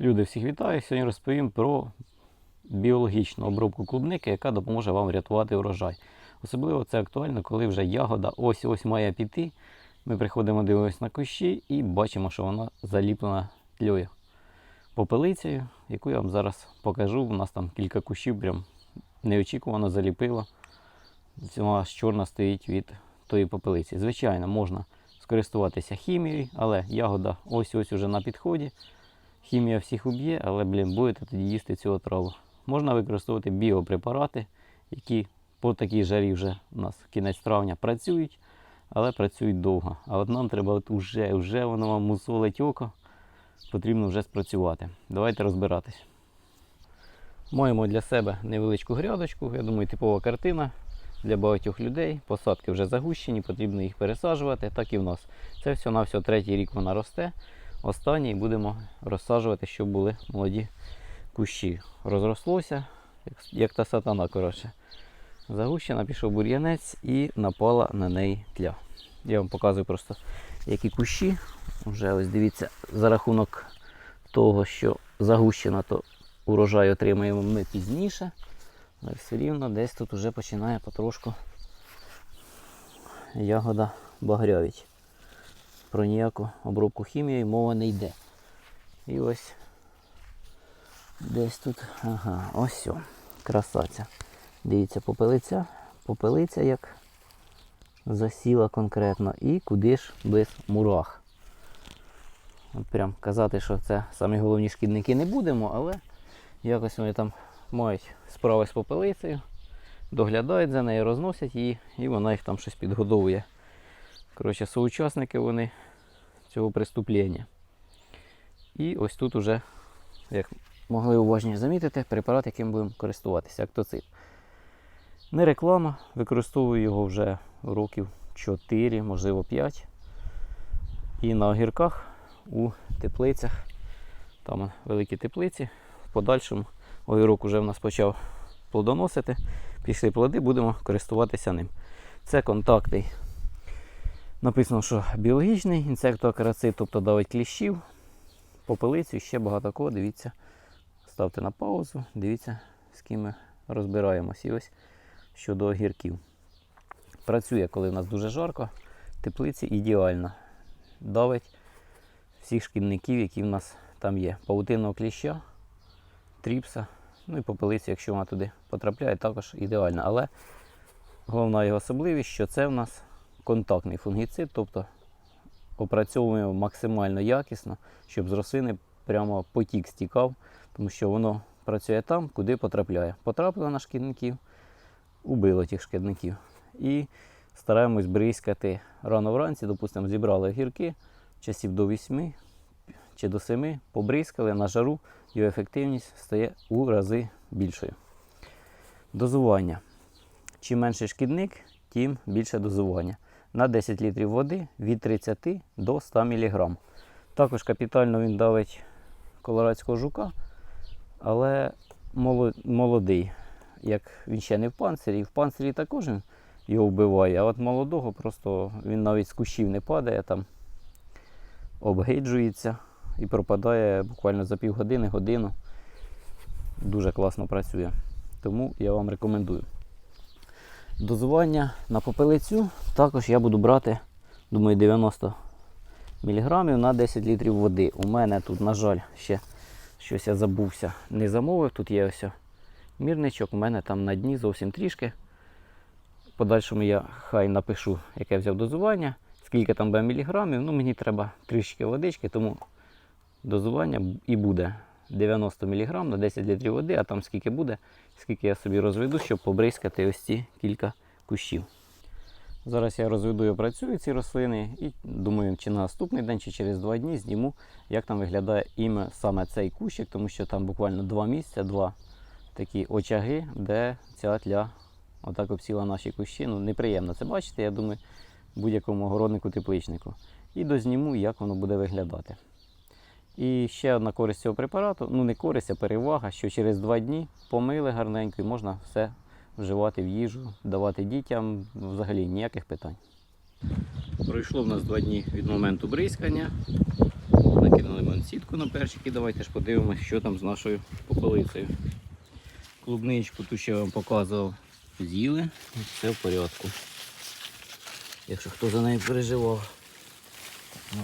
Люди, всіх вітаю. Сьогодні розповім про біологічну обробку клубники, яка допоможе вам врятувати урожай. Особливо це актуально, коли вже ягода ось-ось має піти. Ми приходимо, дивимося на кущі і бачимо, що вона заліплена тльою. Попелицею, яку я вам зараз покажу. У нас там кілька кущів прям неочікувано заліпило. Вона чорна стоїть від тої попелиці. Звичайно, можна скористуватися хімією, але ягода ось-ось уже на підході. Хімія всіх уб'є, але, блін, будете тоді їсти цю отраву. Можна використовувати біопрепарати, які по такій жарі вже у нас кінець травня працюють, але працюють довго. А от нам треба от уже, вже воно вам мусолить око, потрібно вже спрацювати. Давайте розбиратись. Маємо для себе невеличку грядочку, я думаю, типова картина для багатьох людей. Посадки вже загущені, потрібно їх пересаджувати, так і в нас. Це все на все третій рік вона росте. Останній будемо розсаджувати, щоб були молоді кущі. Розрослося, як, як та сатана, коротше. Загущена, пішов бур'янець і напала на неї тля. Я вам показую просто, які кущі. Вже ось дивіться, за рахунок того, що загущена, то урожай отримаємо ми пізніше. Але все рівно десь тут вже починає потрошку ягода багрявіть. Про ніяку обробку хімією мова не йде. І ось десь тут, ага, ось о, красаця. Дивіться, попелиця, попелиця як засіла конкретно. І куди ж без мурах. От прям казати, що це самі головні шкідники не будемо, але якось вони там мають справи з попелицею, доглядають за нею, розносять її, і вона їх там щось підгодовує. Коротше, соучасники вони цього преступлення. І ось тут уже, як могли уважніше замітити, препарат, яким будемо користуватися, актоцит. Не реклама, використовую його вже років 4, можливо 5. І на огірках у теплицях, там великі теплиці. В подальшому огірок вже в нас почав плодоносити. Пішли плоди, будемо користуватися ним. Це контактний. Написано, що біологічний інсектоакарацид, тобто давить кліщів, попелицю ще багато кого. Дивіться, ставте на паузу, дивіться, з ким ми розбираємось. І ось щодо огірків. Працює, коли в нас дуже жарко, теплиці ідеально. Давить всіх шкідників, які в нас там є. Павутинного кліща, тріпса, ну і попелицю, якщо вона туди потрапляє, також ідеально. Але головна його особливість, що це в нас контактний фунгіцид, тобто опрацьовуємо максимально якісно, щоб з рослини прямо потік стікав, тому що воно працює там, куди потрапляє. Потрапило на шкідників, убило тих шкідників. І стараємось бризкати рано вранці, допустимо, зібрали огірки часів до 8 чи до 7, побризкали на жару, його ефективність стає у рази більшою. Дозування. Чим менший шкідник, тим більше дозування. На 10 літрів води від 30 до 100 мг. Також капітально він давить колорадського жука, але молодий. Як він ще не в панцирі, і в панцирі також його вбиває, а от молодого просто він навіть з кущів не падає, там обгиджується і пропадає буквально за півгодини, годину. Дуже класно працює. Тому я вам рекомендую. Дозування на попелицю також я буду брати, думаю, 90 мг на 10 літрів води. У мене тут, на жаль, ще щось я забувся, не замовив. Тут є ось мірничок, у мене там на дні зовсім трішки. Подальшому я хай напишу, яке взяв дозування, скільки там буде міліграмів. Ну, мені треба трішки водички, тому дозування і буде 90 мг на 10 літрів води, а там скільки буде, скільки я собі розведу, щоб побризкати ось ці кілька кущів. Зараз я розведу і опрацюю ці рослини і думаю, чи на наступний день, чи через два дні зніму, як там виглядає іме саме цей кущик, тому що там буквально два місця, два такі очаги, де ця тля отак обсіла наші кущі. Ну, неприємно це бачити, я думаю, будь-якому огороднику-тепличнику. І дозніму, як воно буде виглядати. І ще одна користь цього препарату, ну не користь, а перевага, що через два дні помили гарненько і можна все вживати в їжу, давати дітям, взагалі ніяких питань. Пройшло в нас два дні від моменту бризкання. Накинули вон сітку на перчики. Давайте ж подивимось, що там з нашою попелицею. Клубничку ту ще вам показував. З'їли, все в порядку. Якщо хто за нею переживав. Ну,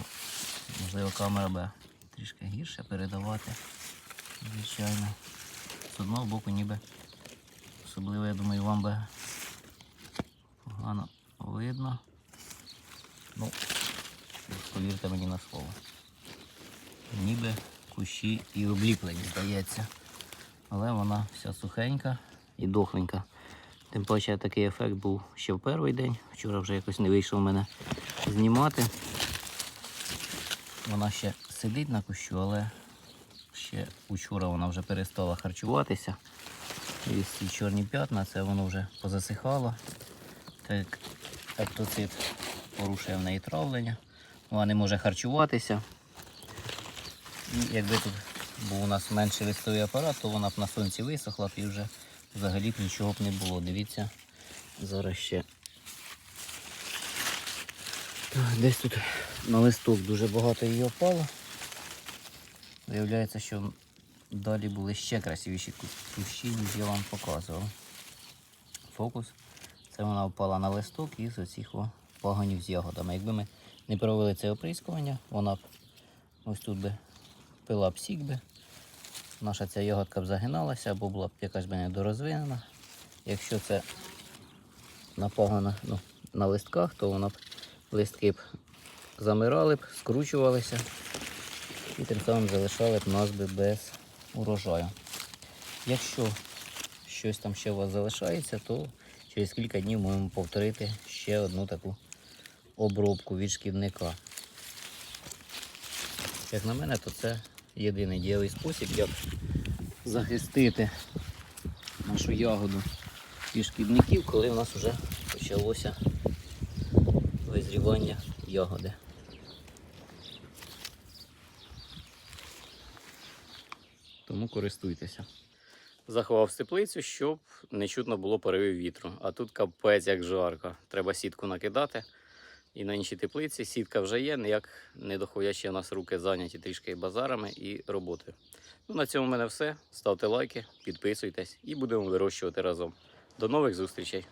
можливо, камера буде трішки гірше передавати. Звичайно. З одного боку ніби. Особливо, я думаю, вам би погано видно. Ну, повірте мені на слово. Ніби кущі і обліплені, здається. Але вона вся сухенька і дохленька. Тим паче такий ефект був ще в перший день. Вчора вже якось не вийшло в мене знімати. Вона ще сидить на кущу, але ще учора вона вже перестала харчуватися. І ці чорні п'ятна, це воно вже позасихало. Так, ептоцит порушує в неї травлення. Вона не може харчуватися. І якби тут був у нас менший листовий апарат, то вона б на сонці висохла б і вже взагалі б нічого б не було. Дивіться, зараз ще. Десь тут на листок дуже багато її опало. Виявляється, що далі були ще красивіші кущі, ніж я вам показував. Фокус. Це вона впала на листок із оцих пагонів з ягодами. Якби ми не провели це оприскування, вона б ось тут би пила б сік би. Наша ця ягодка б загиналася або була б якась би недорозвинена. Якщо це на ну, на листках, то вона б листки б замирали б, скручувалися і тим самим залишали б нас би без урожаю. Якщо щось там ще у вас залишається, то через кілька днів можемо повторити ще одну таку обробку від шкідника. Як на мене, то це єдиний дієвий спосіб, як захистити нашу ягоду від шкідників, коли в нас вже почалося визрівання ягоди. Тому користуйтеся. Заховав теплицю, щоб не чутно було поривів вітру. А тут капець як жарко. Треба сітку накидати. І на іншій теплиці сітка вже є, ніяк не доходячи у нас руки зайняті трішки базарами і роботою. Ну, на цьому в мене все. Ставте лайки, підписуйтесь і будемо вирощувати разом. До нових зустрічей!